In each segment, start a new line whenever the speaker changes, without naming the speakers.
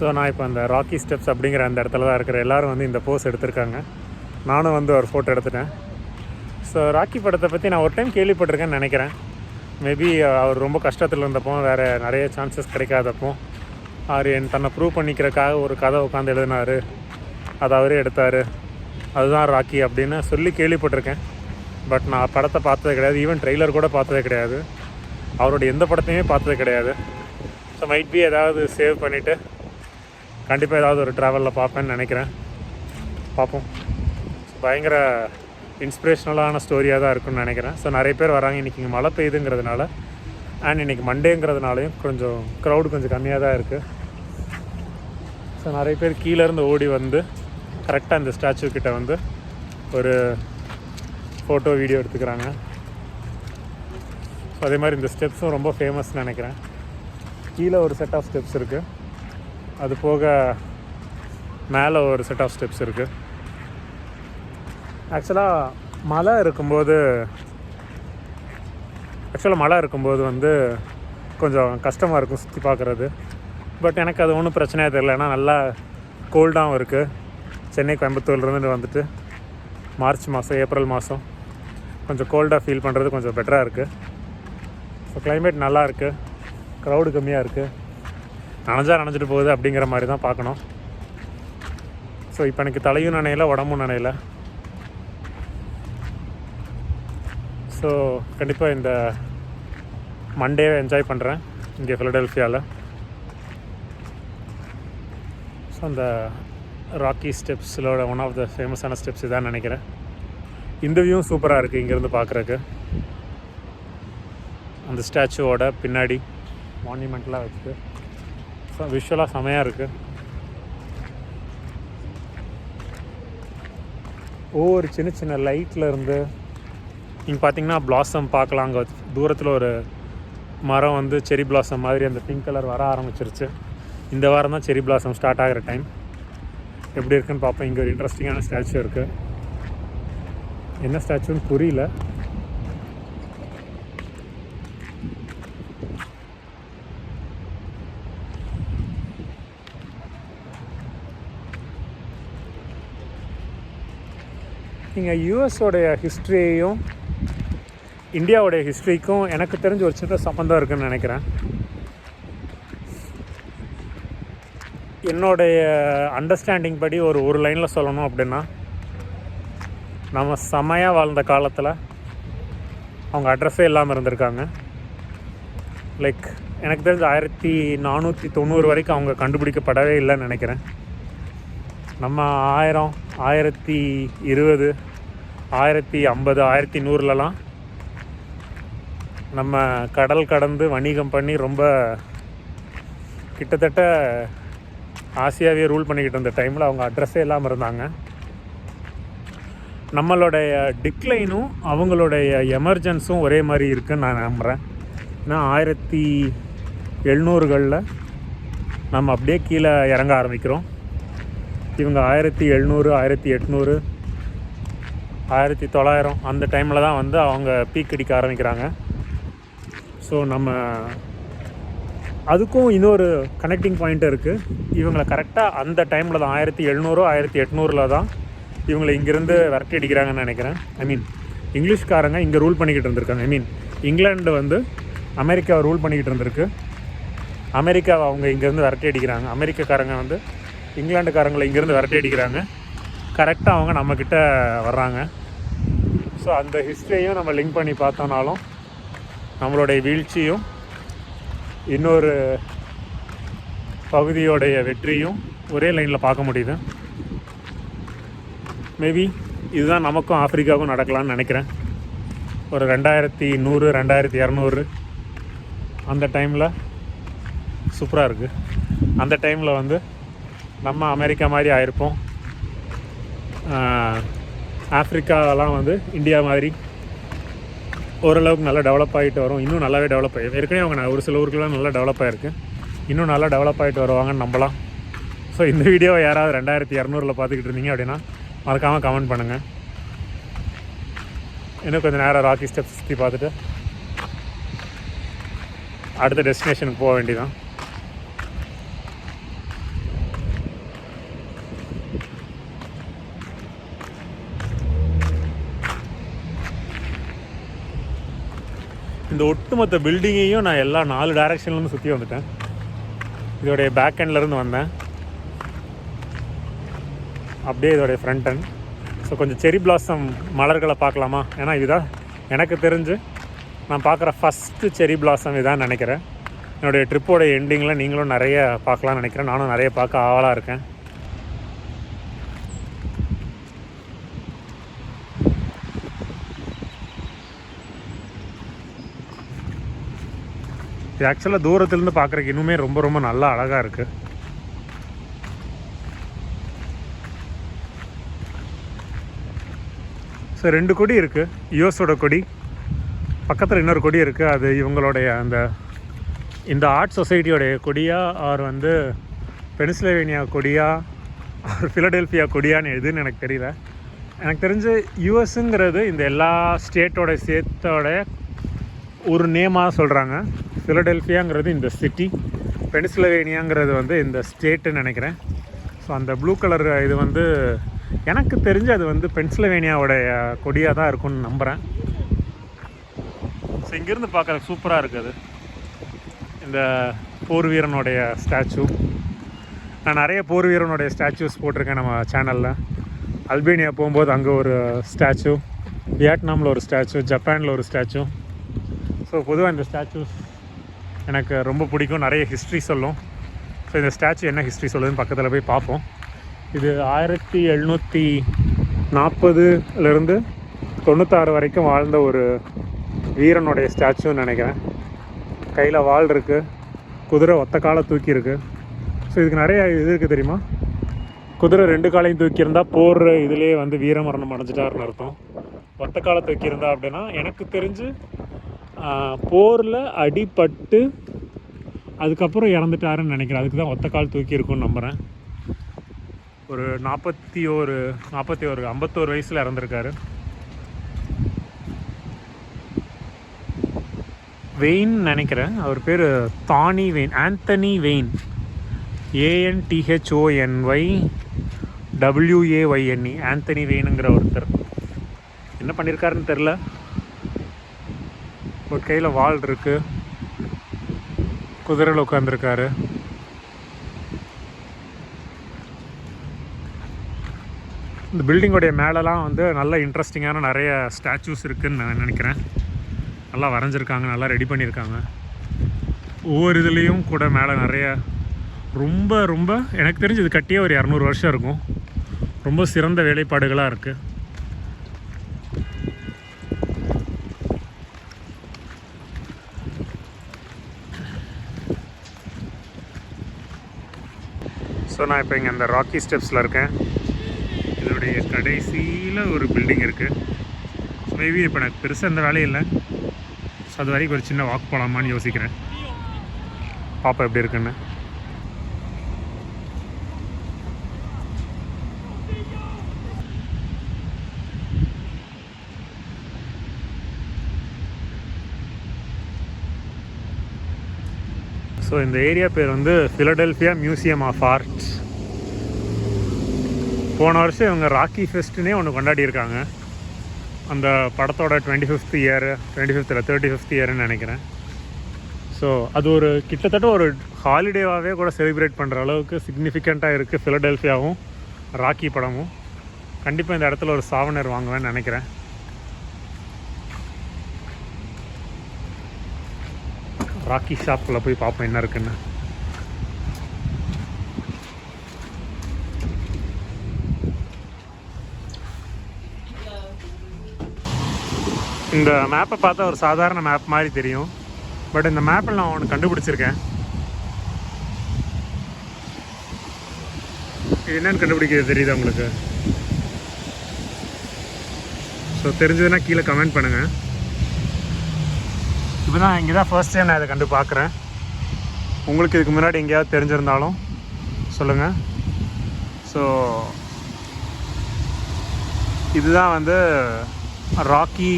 So நான் இப்போ அந்த ராக்கி ஸ்டெப்ஸ் அப்படிங்கிற அந்த இடத்துல தான் இருக்கிற எல்லாரும் வந்து இந்த போஸ் எடுத்திருக்காங்க. நானும் வந்து ஒரு ஃபோட்டோ எடுத்துட்டேன். ஸோ ராக்கி படத்தை பற்றி நான் ஒரு டைம் கேள்விப்பட்டிருக்கேன்னு நினைக்கிறேன். மேபி அவர் ரொம்ப கஷ்டத்தில் இருந்தப்போ வேறு நிறைய சான்சஸ் கிடைக்காதப்போ அவர் என் தன்னை ப்ரூவ் பண்ணிக்கிறக்காக ஒரு கதை உட்காந்து எழுதினார். அதை அவரே எடுத்தார். அதுதான் ராக்கி அப்படின்னு சொல்லி கேள்விப்பட்டிருக்கேன். பட் நான் படத்தை பார்த்தது கிடையாது. ஈவன் ட்ரெய்லர் கூட பார்த்ததே கிடையாது. அவரோட எந்த படத்தையுமே பார்த்தது கிடையாது. ஸோ மைட் பி ஏதாவது சேவ் பண்ணிவிட்டு கண்டிப்பாக ஏதாவது ஒரு ட்ராவலில் பார்ப்பேன்னு நினைக்கிறேன். பார்ப்போம். பயங்கர இன்ஸ்பிரேஷ்னலான ஸ்டோரியாக தான் இருக்கும்னு நினைக்கிறேன். ஸோ நிறைய பேர் வராங்க. இன்றைக்கி இங்கே மழை பெய்யுதுங்கிறதுனால அண்ட் இன்றைக்கி மண்டேங்கிறதுனாலையும் கொஞ்சம் க்ரௌடு கொஞ்சம் கம்மியாக தான் இருக்குது ஸோ நிறைய பேர் கீழேருந்து ஓடி வந்து கரெக்டாக இந்த ஸ்டாச்சு கிட்டே வந்து ஒரு ஃபோட்டோ வீடியோ எடுத்துக்கிறாங்க. ஸோ அதே மாதிரி இந்த ஸ்டெப்ஸும் ரொம்ப ஃபேமஸ்னு நினைக்கிறேன். கீழே ஒரு செட் ஆஃப் ஸ்டெப்ஸ் இருக்குது அது போக மேலே ஒரு செட் ஆஃப் ஸ்டெப்ஸ் இருக்குது ஆக்சுவலாக மழை இருக்கும்போது ஆக்சுவலாக மழை இருக்கும்போது வந்து கொஞ்சம் கஷ்டமாக இருக்கும் சுற்றி பார்க்குறது பட் எனக்கு அது ஒன்றும் பிரச்சனையாக தெரியல. ஏன்னா நல்லா கோல்டாகவும் இருக்குது சென்னை கோயம்புத்தூர்லேருந்து வந்துட்டு மார்ச் மாதம் ஏப்ரல் மாதம் கொஞ்சம் கோல்டாக ஃபீல் பண்ணுறது கொஞ்சம் பெட்டராக இருக்குது ஸோ கிளைமேட் நல்லா இருக்குது க்ரௌடு கம்மியாக இருக்குது நனைஞ்சா நனைஞ்சிட்டு போகுது அப்படிங்கிற மாதிரி தான் பார்க்கணும். ஸோ இப்போ எனக்கு தலையும் நினையில உடம்பும் நினையில. ஸோ கண்டிப்பாக இந்த மண்டேவை என்ஜாய் பண்ணுறேன் இங்கே ஃபிலடெல்ஃபியாவில் ஸோ அந்த ராக்கி ஸ்டெப்ஸிலோட ஒன் ஆஃப் த ஃபேமஸான ஸ்டெப்ஸ் இதான் நினைக்கிறேன். இந்த வியூவும் சூப்பராக இருக்குது இங்கேருந்து பார்க்குறக்கு அந்த ஸ்டாச்சுவோட பின்னாடி மான்யூமெண்ட்லாம் வச்சுட்டு. விஷுவலாக செமையாக இருக்குது ஒவ்வொரு சின்ன சின்ன லைட்டில் இருந்து நீங்கள் பார்த்தீங்கன்னா பிளாசம் பார்க்கலாம் அங்கே தூரத்தில் ஒரு மரம் வந்து செரி பிளாசம் மாதிரி அந்த பிங்க் கலர் வர ஆரம்பிச்சிருச்சு. இந்த வாரம் தான் செரி பிளாசம் ஸ்டார்ட் ஆகிற டைம் எப்படி இருக்குன்னு பார்ப்போம் இங்கே ஒரு இன்ட்ரெஸ்டிங்கான ஸ்டாச்சு இருக்குது என்ன ஸ்டாச்சுன்னு புரியல. நீங்கள் யூஎஸோடைய ஹிஸ்ட்ரியையும் இந்தியாவுடைய ஹிஸ்ட்ரிக்கும் எனக்கு தெரிஞ்ச ஒரு சின்ன சம்மந்தம் இருக்குதுன்னு நினைக்கிறேன். என்னுடைய அண்டர்ஸ்டாண்டிங் படி ஒரு ஒரு லைனில் சொல்லணும் அப்படின்னா நம்ம செமையாக வாழ்ந்த காலத்தில் அவங்க அட்ரஸே இல்லாமல் இருந்திருக்காங்க. லைக் எனக்கு தெரிஞ்ச ஆயிரத்தி நானூற்றி தொண்ணூறு வரைக்கும் அவங்க கண்டுபிடிக்கப்படவே இல்லைன்னு நினைக்கிறேன். நம்ம ஆயிரம் ஆயிரத்தி இருபது ஆயிரத்தி ஐம்பது ஆயிரத்தி நூறுலலாம் நம்ம கடல் கடந்து வணிகம் பண்ணி ரொம்ப கிட்டத்தட்ட ஆசியாவே ரூல் பண்ணிக்கிட்டு இருந்த டைமில் அவங்க அட்ரஸே இல்லாமல் இருந்தாங்க. நம்மளுடைய டிக்ளைனும் அவங்களுடைய எமர்ஜென்ஸும் ஒரே மாதிரி இருக்குன்னு நான் நம்புகிறேன் ஏன்னா ஆயிரத்தி எழுநூறுகளில் நம்ம அப்படியே கீழே இறங்க ஆரம்பிக்கிறோம். இவங்க ஆயிரத்தி எழுநூறு ஆயிரத்தி எட்நூறு ஆயிரத்தி தொள்ளாயிரம் அந்த டைமில் தான் வந்து அவங்க பீக் அடிக்க ஆரம்பிக்கிறாங்க. ஸோ நம்ம அதுக்கும் இன்னொரு கனெக்டிங் பாயிண்ட் இருக்குது இவங்களை கரெக்டாக அந்த டைமில் தான் ஆயிரத்தி எழுநூறு ஆயிரத்தி எட்நூறில் தான் இவங்களை இங்கேருந்து விரட்டி அடிக்கிறாங்கன்னு நினைக்கிறேன். ஐ மீன் இங்கிலீஷ்காரங்க இங்கே ரூல் பண்ணிக்கிட்டு இருந்திருக்காங்க. ஐ மீன் இங்கிலாண்டு வந்து அமெரிக்காவை ரூல் பண்ணிக்கிட்டு இருந்திருக்கு. அமெரிக்காவை அவங்க இங்கேருந்து விரட்டி அடிக்கிறாங்க. அமெரிக்காக்காரங்க வந்து இங்கிலாந்துக்காரங்களை இங்கேருந்து விரட்டி அடிக்கிறாங்க. கரெக்டாக அவங்க நம்மக்கிட்ட வர்றாங்க. ஸோ அந்த ஹிஸ்ட்ரியையும் நம்ம லிங்க் பண்ணி பார்த்தோம்னாலும் நம்மளுடைய வீழ்ச்சியும் இன்னொரு பகுதியோடைய வெற்றியும் ஒரே லைனில் பார்க்க முடியுது. மேபி இதுதான் நமக்கும் ஆப்பிரிக்காவுக்கும் நடக்கலாம்னு நினைக்கிறேன். ஒரு ரெண்டாயிரத்தி நூறு ரெண்டாயிரத்தி இரநூறு அந்த டைமில் சூப்பராக இருக்குது அந்த டைமில் வந்து நம்ம அமெரிக்கா மாதிரி ஆயிருப்போம். ஆஹ், வந்து இந்தியா மாதிரி ஓரளவுக்கு நல்லா டெவலப் ஆகிட்டு வரும். இன்னும் நல்லாவே டெவலப் ஆகி ஏற்கனவே அவங்க ஒரு சில ஊருக்குலாம் நல்லா டெவலப் ஆகிருக்கு இன்னும் நல்லா டெவலப் ஆகிட்டு வருவாங்கன்னு நம்பலாம். ஸோ இந்த வீடியோவை யாராவது ரெண்டாயிரத்தி இரநூறுல பார்த்துக்கிட்டு இருந்தீங்க அப்படின்னா மறக்காமல் கமெண்ட் பண்ணுங்கள் இன்னும் கொஞ்சம் நேரம் ராக்கி ஸ்டெப்ஸ் சுற்றி பார்த்துட்டு அடுத்த டெஸ்டினேஷனுக்கு போக வேண்டியதான் இந்த ஒட்டுமொத்த பில்டிங்கையும் நான் எல்லா நாலு டைரக்ஷன்லேருந்து சுற்றி வந்துட்டேன். இதோடைய பேக் இருந்து வந்தேன். அப்படியே இதோடைய ஃப்ரண்ட் end. ஸோ கொஞ்சம் செரி பிளாசம் மலர்களை பார்க்கலாமா? ஏன்னா இதுதான் எனக்கு தெரிஞ்சு நான் பார்க்குற ஃபஸ்ட்டு செரி பிளாசம் இதான் நினைக்கிறேன். என்னுடைய ட்ரிப்போட எண்டிங்கில் நீங்களும் நிறைய பார்க்கலாம்னு நினைக்கிறேன். நானும் நிறைய பார்க்க ஆவலாக இருக்கேன். இது ஆக்சுவலாக தூரத்துலேருந்து பார்க்குறக்கு இன்னுமே ரொம்ப ரொம்ப நல்லா அழகாக இருக்குது ஸோ ரெண்டு கொடி இருக்குது யுஎஸோட கொடி. பக்கத்தில் இன்னொரு கொடி இருக்குது அது இவங்களுடைய அந்த இந்த ஆர்ட் சொசைட்டியோடைய கொடியா ஆர் வந்து பென்சில்வேனியா கொடியா ஆர் ஃபிலடெல்ஃபியா கொடியான்னு எதுன்னு எனக்கு தெரியல. எனக்கு தெரிஞ்சு யூஎஸ்ஸுங்கிறது இந்த எல்லா ஸ்டேட்டோட சேர்த்தோட ஒரு நேமாக சொல்கிறாங்க ஃபிலடெல்ஃபியாங்கிறது இந்த சிட்டி பென்சில்வேனியாங்கிறது வந்து இந்த ஸ்டேட்டுன்னு நினைக்கிறேன். ஸோ அந்த ப்ளூ கலர் இது வந்து எனக்கு தெரிஞ்சு அது வந்து பென்சிலவேனியாவோடைய கொடியாக தான் இருக்கும்னு நம்புகிறேன் ஸோ இங்கேருந்து பார்க்குற சூப்பராக இருக்குது. இந்த போர் வீரனுடைய ஸ்டாச்சு நான் நிறைய போர் வீரனுடைய ஸ்டாச்சூஸ் போட்டிருக்கேன் நம்ம சேனலில் அல்பேனியா போகும்போது அங்கே ஒரு ஸ்டாச்சு வியட்நாமில் ஒரு ஸ்டாச்சு ஜப்பானில் ஒரு ஸ்டாச்சு ஸோ பொதுவாக இந்த ஸ்டாச்சூஸ் எனக்கு ரொம்ப பிடிக்கும். நிறைய ஹிஸ்ட்ரி சொல்லும். ஸோ இந்த ஸ்டாச்சு என்ன ஹிஸ்ட்ரி சொல்லுதுன்னு பக்கத்தில் போய் பார்ப்போம். இது ஆயிரத்தி எழுநூற்றி நாற்பதுலேருந்து தொண்ணூத்தாறு வரைக்கும் வாழ்ந்த ஒரு வீரனுடைய ஸ்டாச்சுன்னு நினைக்கிறேன். கையில் வாள் இருக்குது குதிரை ஒத்த காலை தூக்கியிருக்கு ஸோ இதுக்கு நிறைய இது இருக்குது தெரியுமா? குதிரை ரெண்டு காலையும் தூக்கியிருந்தா போர் இதுலேயே வந்து வீரமரணம் அடைஞ்சிட்டாருன்னு அர்த்தம். ஒத்த காலை தூக்கியிருந்தா அப்படின்னா எனக்கு தெரிஞ்சு போரில் அடிபட்டு அதுக்கப்புறம் இறந்துட்டாருன்னு நினைக்கிறேன். அதுக்கு தான் ஒத்த கால் தூக்கி இருக்கும்னு நம்புகிறேன் ஒரு நாற்பத்தி ஒரு நாற்பத்தி ஒரு ஐம்பத்தோரு வயசில் இறந்துருக்காரு. வெயின் நினைக்கிறேன். அவர் பேர் தானி வெயின் ஆந்தனி வெயின் ஏஎன்டிஹெச்ஓஎன்ஒய் டபிள்யூஏஒய்என்இ ஆந்தனி வெயினுங்கிற ஒருத்தர். என்ன பண்ணியிருக்காருன்னு தெரில ஒரு கையில் வால் இருக்கு. குதிரையில் உட்காந்துருக்காரு இந்த பில்டிங்கோடைய மேலெலாம் வந்து நல்ல இன்ட்ரெஸ்டிங்கான நிறைய ஸ்டாச்சூஸ் இருக்குதுன்னு நான் நினைக்கிறேன். நல்லா வரைஞ்சிருக்காங்க நல்லா ரெடி பண்ணியிருக்காங்க. ஒவ்வொரு இதுலேயும் கூட மேலே நிறைய ரொம்ப ரொம்ப எனக்கு தெரிஞ்சு இது கட்டியே ஒரு இரநூறு வருஷம் இருக்கும். ரொம்ப சிறந்த வேலைப்பாடுகளாக இருக்குது ஸோ நான் இப்போ இங்கே அந்த ராக்கி ஸ்டெப்ஸில் இருக்கேன். இதோடைய கடைசியில் ஒரு பில்டிங் இருக்குது மேபி இப்போ எனக்கு பெருசாக எந்த வேலையும் இல்லை. ஸோ அது வரைக்கும் ஒரு சின்ன வாக் போகலாமான்னு யோசிக்கிறேன். பாப்பா எப்படி இருக்குன்னு. ஸோ இந்த ஏரியா பேர் வந்து ஃபிலடெல்ஃபியா மியூசியம் ஆஃப் ஆர்ட்ஸ் போன வருஷம் இவங்க ராக்கி ஃபெஸ்ட்டுனே ஒன்று கொண்டாடியிருக்காங்க. அந்த படத்தோட டுவெண்ட்டி ஃபிஃப்த் இயர் டுவெண்ட்டி ஃபிஃப்த்தில் தேர்ட்டி ஃபிஃப்த் இயர்னு நினைக்கிறேன். ஸோ அது ஒரு கிட்டத்தட்ட ஒரு ஹாலிடேவாகவே கூட செலிப்ரேட் பண்ணுற அளவுக்கு சிக்னிஃபிகண்ட்டாக இருக்குது ஃபிலடெல்ஃபியாவும் ராக்கி படமும். கண்டிப்பாக இந்த இடத்துல ஒரு சாவனர் வாங்குவேன்னு நினைக்கிறேன். ராக்கி ஷாப்பில் போய் பார்ப்போம் என்ன இருக்குன்னு. இந்த மேப்பை பார்த்தா ஒரு சாதாரண மேப் மாதிரி தெரியும். பட் இந்த மேப்பில் நான் ஒன்று கண்டுபிடிச்சிருக்கேன். இது என்னன்னு கண்டுபிடிக்கிறது தெரியுதா உங்களுக்கு? ஸோ தெரிஞ்சதுன்னா கீழே கமெண்ட் பண்ணுங்கள் இப்போ தான் இங்கே தான் ஃபர்ஸ்ட் டைம் நான் இதை கண்டு பார்க்குறேன். உங்களுக்கு இதுக்கு முன்னாடி எங்கேயாவது தெரிஞ்சிருந்தாலும் சொல்லுங்கள் ஸோ இதுதான் வந்து ராக்கி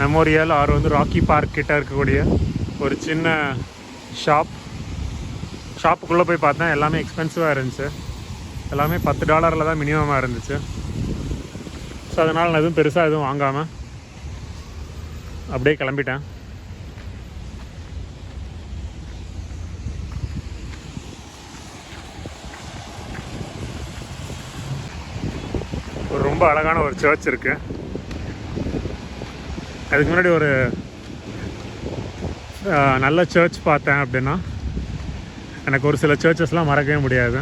மெமோரியல் ஆர் வந்து ராக்கி பார்க் கிட்ட இருக்கக்கூடிய ஒரு சின்ன ஷாப் ஷாப்புக்குள்ளே போய் பார்த்தேன் எல்லாமே எக்ஸ்பென்சிவாக இருந்துச்சு. எல்லாமே பத்து டாலரில் தான் மினிமமாக இருந்துச்சு. ஸோ அதனால் நான் எதுவும் பெருசாக எதுவும் வாங்காமல் அப்படியே கிளம்பிட்டேன். ஒரு ரொம்ப அழகான ஒரு சர்ச் இருக்குது அதுக்கு முன்னாடி ஒரு நல்ல சர்ச் பார்த்தேன் அப்படின்னா எனக்கு ஒரு சில சர்ச்சஸ்லாம் மறக்கவே முடியாது.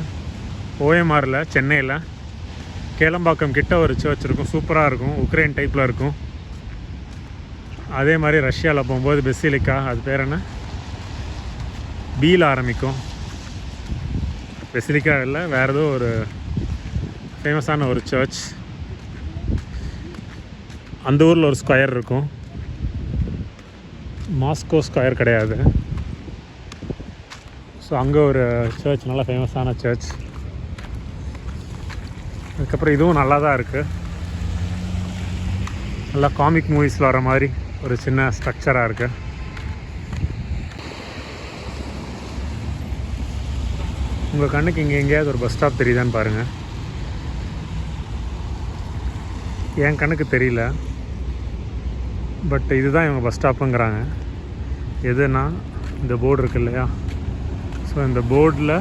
ஓஎம்ஆரில் சென்னையில் கேளம்பாக்கம் கிட்ட ஒரு சர்ச் இருக்கும். சூப்பராக இருக்கும். உக்ரைன் டைப்பில் இருக்கும். அதே மாதிரி ரஷ்யாவில் போகும்போது பெசிலிக்கா அது பேர் என்ன? பீல் ஆரம்பிக்கும். பெசிலிக்கா இல்லை வேறு ஏதோ ஒரு ஃபேமஸான ஒரு சர்ச் அந்த ஊரில் ஒரு ஸ்கொயர் இருக்கும். மாஸ்கோ ஸ்கொயர் கிடையாது. ஸோ அங்கே ஒரு சர்ச் நல்ல ஃபேமஸான சர்ச் அதுக்கப்புறம் இதுவும் நல்லா தான் இருக்குது நல்லா காமிக் மூவிஸில் வர மாதிரி ஒரு சின்ன ஸ்ட்ரக்சராக இருக்குது உங்கள் கண்ணுக்கு இங்கே எங்கேயாவது ஒரு பஸ் ஸ்டாப் தெரியுதான்னு பாருங்கள் என் கண்ணுக்கு தெரியல. பட் இதுதான் இவங்க பஸ் ஸ்டாப்புங்கிறாங்க. எதுனா இந்த போர்டு இருக்கு இல்லையா? ஸோ இந்த போர்டில்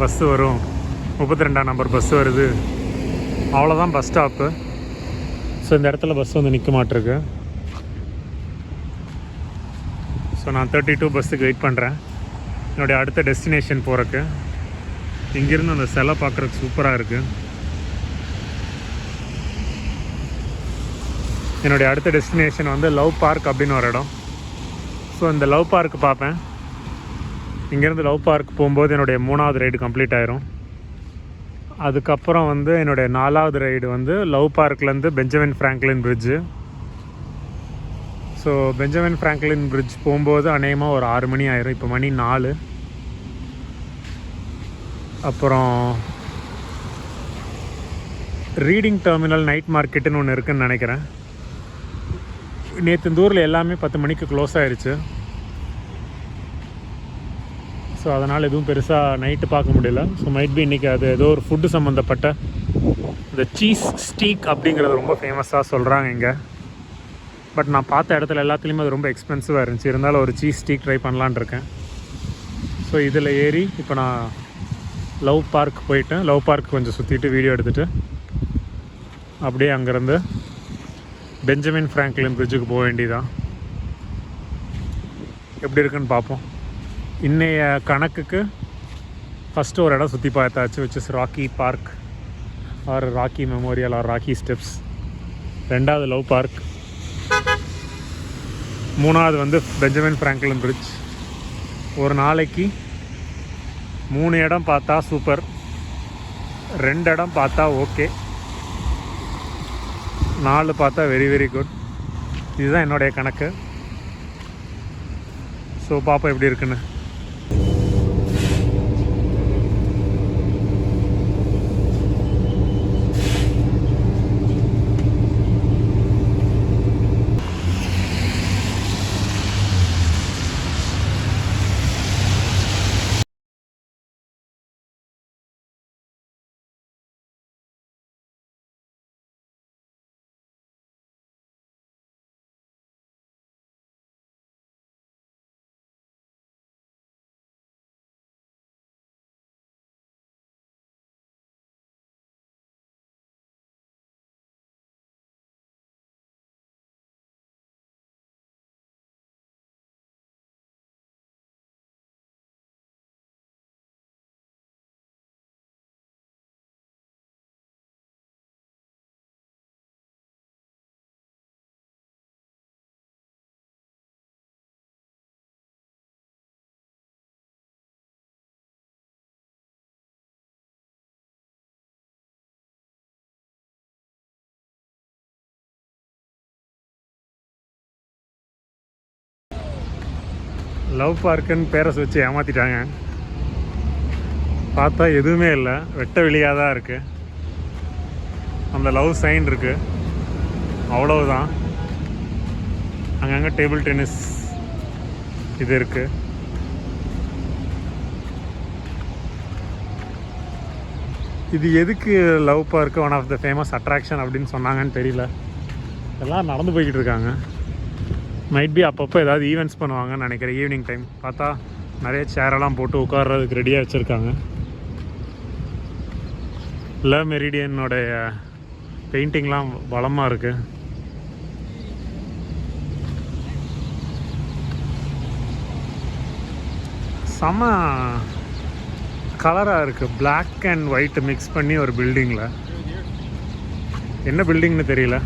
பஸ்ஸு வரும். முப்பத்தி ரெண்டாம் நம்பர் பஸ் வருது. அவ்வளோதான் பஸ் ஸ்டாப்பு ஸோ இந்த இடத்துல பஸ் வந்து நிற்க மாட்டிருக்கு. ஸோ நான் தேர்ட்டி டூ பஸ்ஸுக்கு வெயிட் பண்ணுறேன் என்னுடைய அடுத்த டெஸ்டினேஷன் போகிறக்கு இங்கேருந்து அந்த சிலை பார்க்குறதுக்கு சூப்பராக இருக்குது என்னுடைய அடுத்த டெஸ்டினேஷன் வந்து லவ் பார்க் அப்படின்னு ஒரு இடம். ஸோ இந்த லவ் பார்க் பார்ப்பேன். இங்கேருந்து லவ் பார்க் போகும்போது என்னுடைய மூணாவது ரைடு கம்ப்ளீட் ஆயிரும். அதுக்கப்புறம் வந்து என்னுடைய நாலாவது ரைடு வந்து love பார்க்லேருந்து Benjamin Franklin bridge so Benjamin Franklin bridge போகும்போது அநேகமாக ஒரு ஆறு மணி ஆயிரும். இப்போ மணி நாலு. அப்புறம் ரீடிங் டெர்மினல் நைட் மார்க்கெட்டுன்னு ஒன்று இருக்குன்னு நினைக்கிறேன். நேற்று இந்த ஊரில் எல்லாமே பத்து மணிக்கு க்ளோஸ் ஆயிடுச்சு ஸோ அதனால் எதுவும் பெருசாக நைட்டு பார்க்க முடியல. ஸோ மைட் பி இன்றைக்கி அது ஏதோ ஒரு ஃபுட்டு சம்மந்தப்பட்ட இந்த சீஸ் ஸ்டீக் அப்படிங்கிறது ரொம்ப ஃபேமஸாக சொல்கிறாங்க இங்கே. பட் நான் பார்த்த இடத்துல எல்லாத்துலேயுமே அது ரொம்ப எக்ஸ்பென்சிவாக இருந்துச்சு. இருந்தாலும் ஒரு சீஸ் ஸ்டீக் ட்ரை பண்ணலான்னு இருக்கேன். ஸோ இதில் ஏறி இப்போ நான் லவ் பார்க் போயிட்டேன். லவ் பார்க் கொஞ்சம் சுற்றிட்டு வீடியோ எடுத்துகிட்டு அப்படியே அங்கேருந்து பெஞ்சமின் ஃப்ராங்க்லின் பிரிட்ஜுக்கு போக வேண்டியதான் எப்படி இருக்குன்னு பார்ப்போம். இன்றைய கணக்குக்கு ஃபஸ்ட்டு ஒரு இடம் சுற்றி பார்த்தாச்சு which is Rocky park or Rocky memorial or Rocky steps ரெண்டாவது லவ் பார்க் மூணாவது வந்து பெஞ்சமின் ஃப்ராங்க்லின் பிரிட்ஜ் ஒரு நாளைக்கு மூணு இடம் பார்த்தா சூப்பர் ரெண்டு இடம் பார்த்தா ஓகே நாலு பார்த்தா வெரி வெரி குட் இதுதான் என்னுடைய கணக்கு. ஸோ பாப்பா எப்படி இருக்குன்னு? லவ் பார்க்குன்னு பேரை வச்சு ஏமாற்றிட்டாங்க பார்த்தா எதுவுமே இல்லை. வெட்ட வெளியாக தான் இருக்குது அந்த லவ் சைன் இருக்குது அவ்வளவுதான். அங்கங்கே டேபிள் டென்னிஸ் இது இருக்குது இது எதுக்கு love park one of the famous attraction அப்படின்னு சொன்னாங்கன்னு தெரியல. எல்லாம் நடந்து போய்கிட்டு இருக்காங்க. மைட் பி அப்பப்போ ஏதாவது ஈவெண்ட்ஸ் பண்ணுவாங்கன்னு நினைக்கிறேன். ஈவினிங் டைம் பார்த்தா நிறைய சேரெல்லாம் போட்டு உட்கார்றதுக்கு ரெடியாக வச்சுருக்காங்க. ல மெரிடியனோடைய பெயிண்டிங்லாம் பலமாக இருக்குது செம கலராக இருக்குது பிளாக் அண்ட் ஒயிட் மிக்ஸ் பண்ணி ஒரு பில்டிங்கில் என்ன பில்டிங்னு தெரியல.